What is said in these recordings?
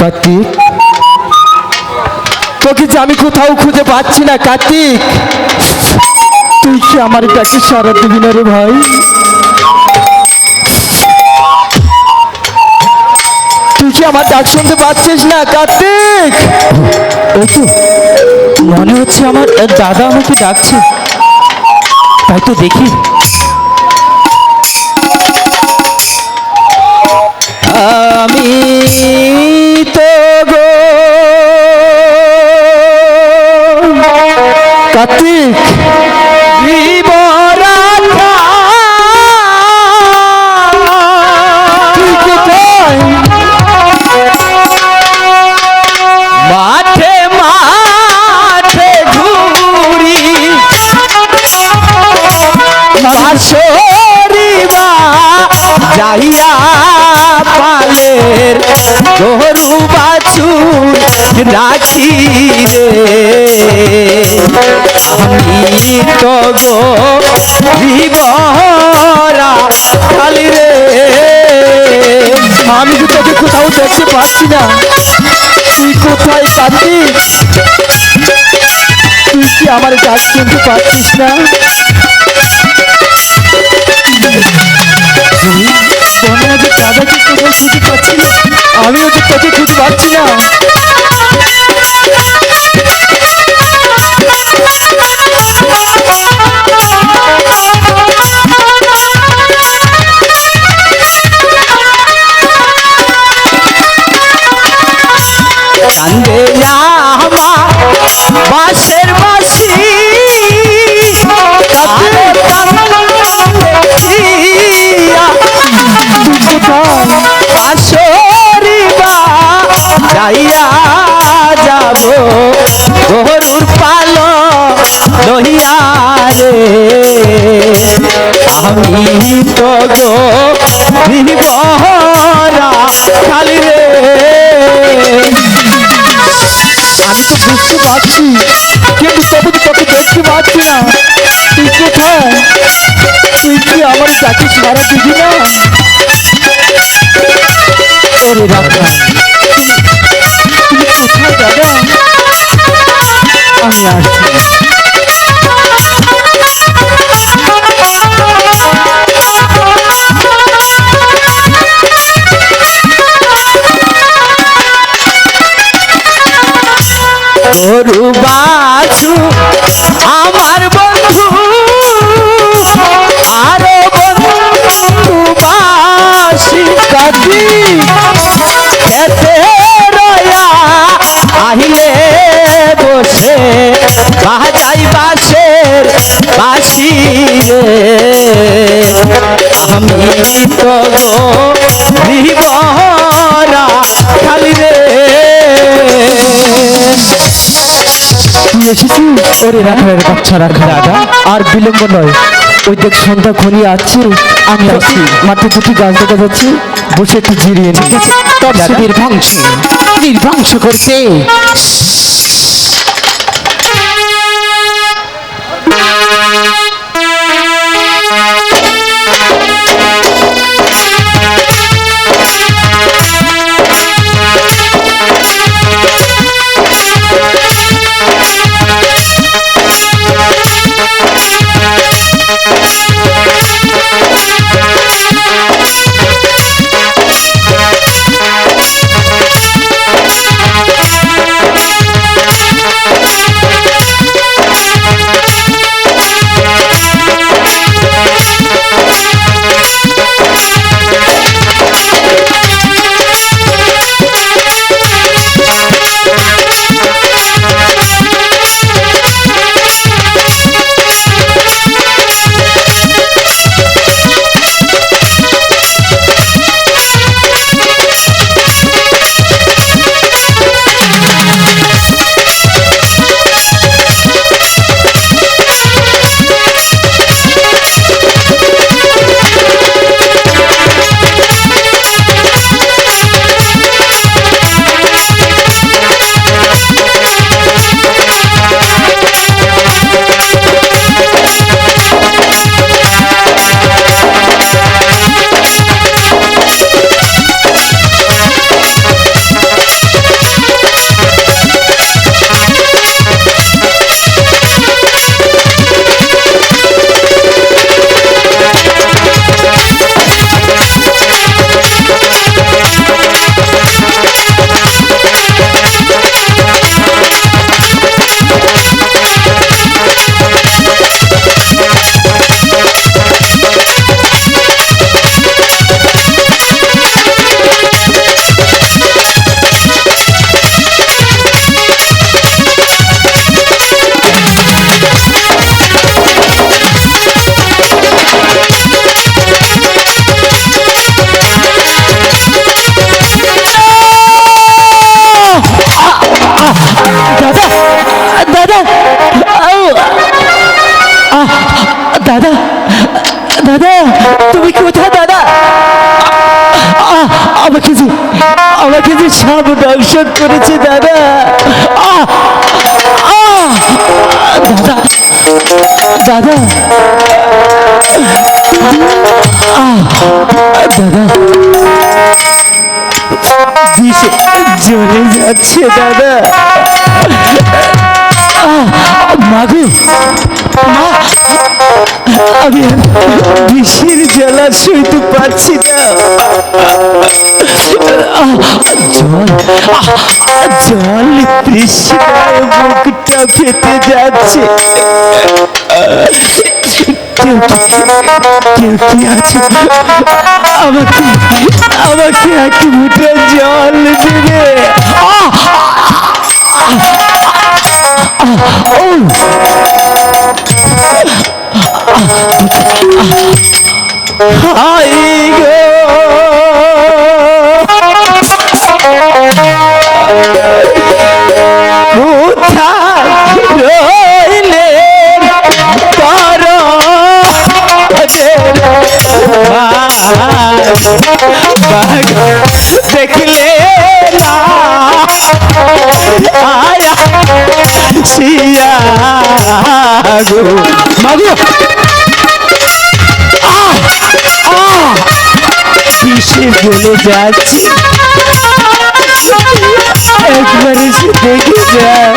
কার্তিক। তোকে যে আমি কোথাও খুঁজে পাচ্ছি না, কার্তিক। তুই কি আমার ডাকে সারা দিবি না রে ভাই? তুই কি আমার ডাক শুনতে পাচ্ছিস না, কার্তিক? তো, মনে হচ্ছে আমার দাদা আমাকে ডাকছে। তাই তো দেখি। আমি কার্তিক? মাঠে মাঠে ঘুরি। বাসরিবা যাইয়া পালের গরু বাছুর রাখি রে আমি তো গো বিবরা খালি রে। আমি তো তোকে কোথাও দেখতে পাচ্ছি না, তুই কোথায় কাঁদিস তুই কি আমার ডাক শুনতে পাচ্ছিস না? বনে আজ দাদাকে কোথাও আসরিবা, যাইয়া যাব। গরুর পাল লহিয়া রে আমি তো গো বিবহরা খালি রে। আমি তো বুঝতে পারছি, কিন্তু তবু তো তোকে দেখতে পাচ্ছি না। তুই কোথায় তুই কি আমার ডাকি সারা দিবি না? ওরে রাখা কোথায় দাদা। আমি আসছি। তুই এসেছিস ওরে রাখার বাচ্চা রাখা দাদা আর বিলম্ব নয়। ওই দেখ সন্ধ্যা ঘনিয়ে আসছে। আমি আসছি। মাঠে দুটি গাছ দেখা যাচ্ছে। বসে একটু জিরিয়ে নি তোর নির্বংশ। নির্বংশ করছে। আমাকে যে সাপ দংশন করেছে দাদা! দাদা দাদা দাদা বিষে জ্বলে যাচ্ছে দাদা! মাগো মা আমি বিষের জ্বালা সইতে পারছি না! জল! জল তৃষ্ণায় মুখটা ফেটে যাচ্ছে কেউ কেউ কি আমাকে এক মুঠো জল দেবে! ও দেখলে না সিয়া গো। মাগো কিসে বলে যাচ্ছে। একবার এসে দেখে যায়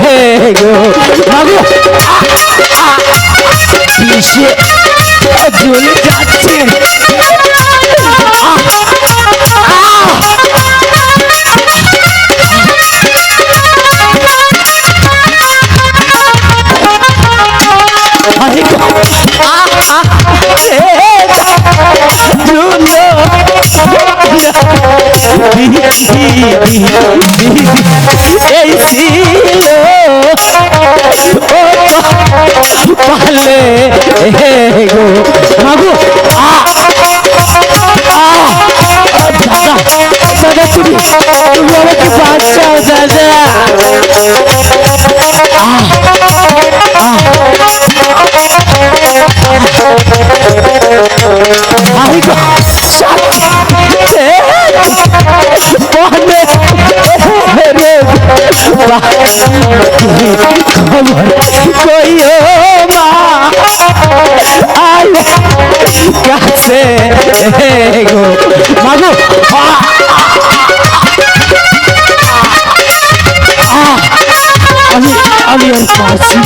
হে গো মাগো কিসে জ্বলে এই ছিল পালে গো মাগো দাদা দাদা তুমি তুমি আমাকে আর পারছি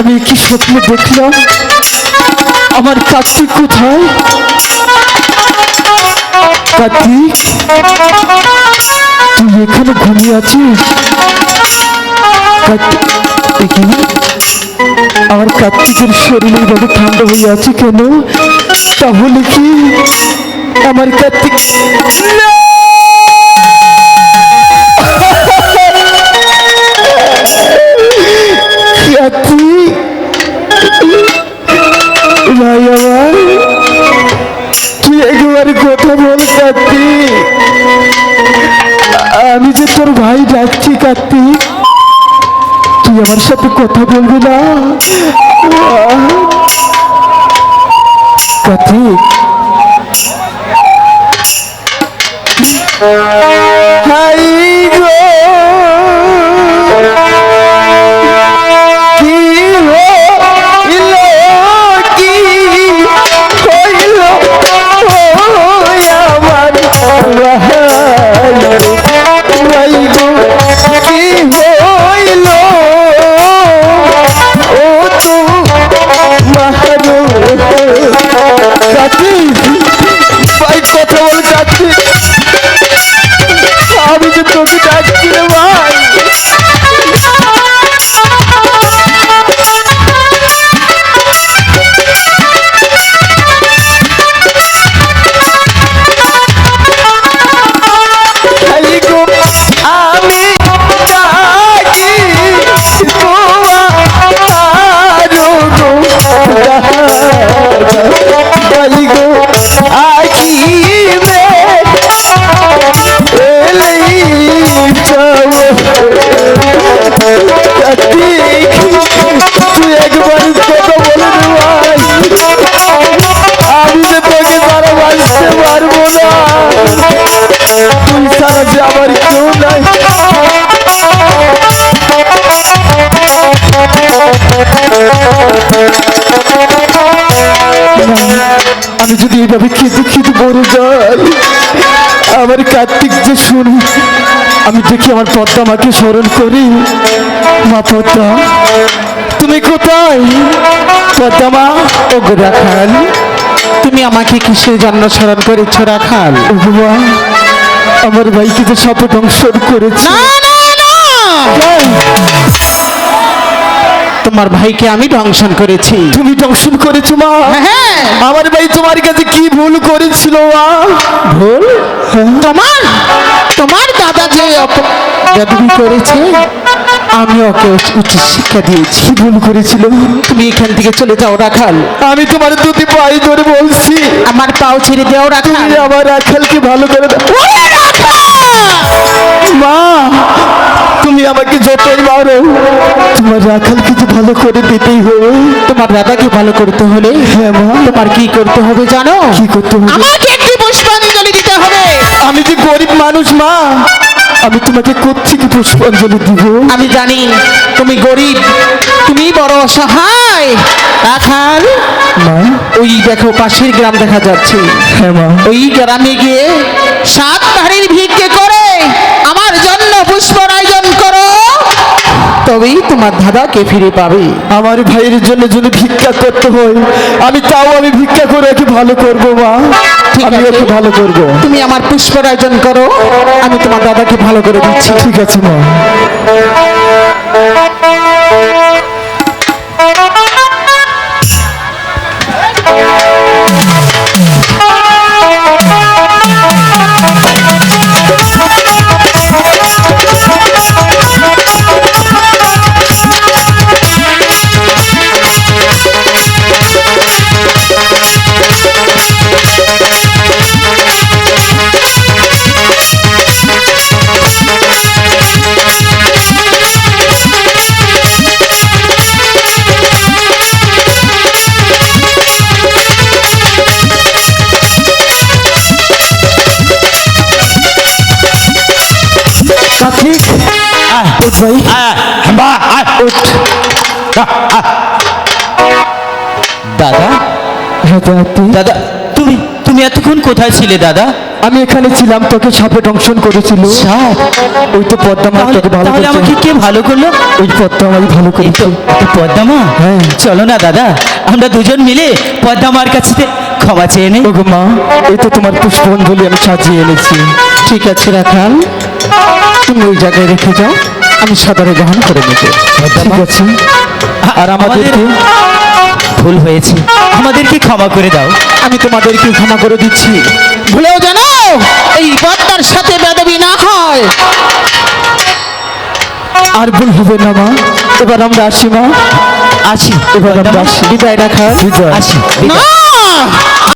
আমি কি স্বপ্ন দেখলাম। আমার কার্তিক কোথায়? কার্তিক তুই এখানে ঘুমিয়ে আছিস? আমার কার্তিকের শরীর এইভাবে ঠান্ডা হয়ে আছে কেন? তাহলে কি আমার কার্তিক ভাই আমার কথা বল কার্তিক। আমি যে তোর ভাই ডাকছি কার্তিক তুই আমার সাথে কথা বলবি না? কার্তিক হাই গো। কি আমি যদি এইভাবে খেতে খেতে বড় যাই, আমার কার্তিক যে শুনি, আমি দেখি আমার পদ্মা মাকে স্মরণ করি। মা পদ্মা, তুমি কোথায়? পদ্মা মা ও রাখাল, তুমি আমাকে কিসের জন্য স্মরণ করেছ রাখাল? আমার ভাইকে তো সাপে দংশন করেছে। তোমার ভাইকে আমি ধ্বংসন করেছি। তুমি দংশন করেছ মা। হ্যাঁ। আমার ভাই তোমার কাছে কি ভুল করেছিল মা? ভুল? তোমার তোমার দাদা যে অপরাধী করেছে আমি ওকে উচ- উচিত শিক্ষা দিয়েছি। ভুল করেছিল? তুমি এখান থেকে চলে যাও রাখাল। আমি তোমার দুটি পাই ধরে বলছি। আমার পাও ছেড়ে দেও রাখাল। আমার রাখালকে ভালো করে দাও যতই মারো তোমার রাখালকে তো ভালো করে দিতেই হবে। তোমার দাদাকে ভালো করতে হলে হ্যাঁ মা। তোমার কি করতে হবে জানো? কি করতে হবে? আমাকে একটি পুষ্পাঞ্জলি দিতে হবে। আমি যে গরিব মানুষ মা। আমি তোমাকে কোথেকে পুষ্পাঞ্জলি দিব। আমি জানি তুমি গরিব তুমি বড় অসহায়। রাখাল মা। ওই দেখো পাশের গ্রাম দেখা যাচ্ছে। হ্যাঁ মা। ওই গ্রামে গিয়ে সাত ভারীর ভিক্ষে করে আমার জন্য পুষ্পর আয়োজন করো তবেই তোমার দাদাকে ফিরে পাবে। আমার ভাইয়ের জন্য যদি ভিক্ষা করতে হয় আমি তাও আমি ভিক্ষা করে ওকে ভালো করব মা। ঠিক আমি। ওকে ভালো করব। তুমি আমার পুষ্পর আয়োজন করো আমি তোমার দাদাকে ভালো করে দিচ্ছি। ঠিক আছে মা। ভাই দাদা হ্যাঁ দাদা তুমি তুমি এতক্ষণ কোথায় ছিলে দাদা? আমি এখানে ছিলাম তোকে সাপে দংশন করেছিল। সাপ? ওই তো পদ্মা মা তোকে ভালো তাহলে আমাকে কে ভালো করল? ওই পদ্মা আমাকে ভালো করেছে। তো পদ্মামা? হ্যাঁ। চলো না দাদা। আমরা দুজন মিলে পদ্মামার কাছে ক্ষমা চেয়ে নেই। ওগো মা এই তো তোমার পুষ্পাঞ্জলি আমি সাজিয়ে এনেছি। ঠিক আছে রাখাল। তুমি ওই জায়গায় রেখে যাও। আমি সদরে গ্রহণ করে নেব। ঠিক আছে? আর আমাদেরকে ভুল হয়েছে। আমাদেরকে ক্ষমা করে দাও। আমি তোমাদেরকে ক্ষমা করে দিচ্ছি। ভুলেও জানো এই পদ্মার সাথে বেদবি না হয়। আর ভুল হবে না মা। এবার আমরা আসি মা। আসি। এবার আমরা আসি। বিদায় রাখাল আসি। না